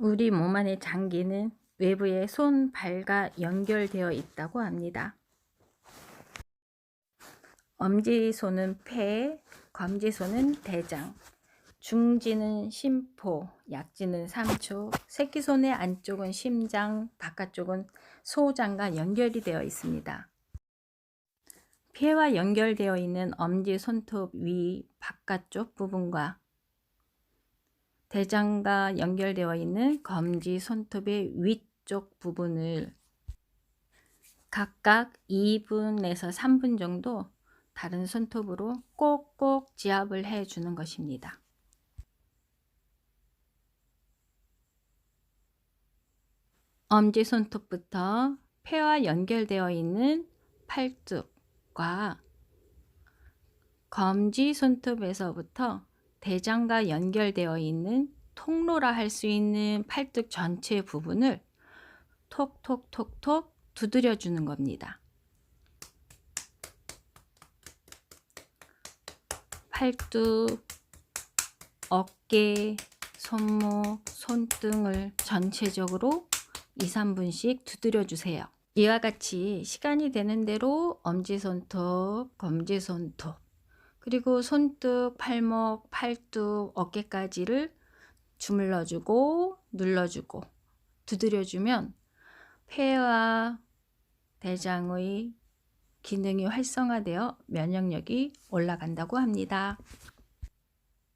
우리 몸 안의 장기는 외부의 손, 발과 연결되어 있다고 합니다. 엄지손은 폐, 검지손은 대장, 중지는 심포, 약지는 삼초, 새끼손의 안쪽은 심장, 바깥쪽은 소장과 연결이 되어 있습니다. 폐와 연결되어 있는 엄지 손톱 위 바깥쪽 부분과 대장과 연결되어 있는 검지 손톱의 위쪽 부분을 각각 2분에서 3분 정도 다른 손톱으로 꼭꼭 지압을 해 주는 것입니다. 엄지 손톱부터 폐와 연결되어 있는 팔뚝과 검지 손톱에서부터 대장과 연결되어 있는 통로라 할 수 있는 팔뚝 전체 부분을 톡톡톡톡 두드려 주는 겁니다. 팔뚝, 어깨, 손목, 손등을 전체적으로 2, 3분씩 두드려 주세요. 이와 같이 시간이 되는 대로 엄지손톱, 검지손톱, 그리고 손등, 팔목, 팔뚝, 어깨까지를 주물러주고 눌러주고 두드려주면 폐와 대장의 기능이 활성화되어 면역력이 올라간다고 합니다.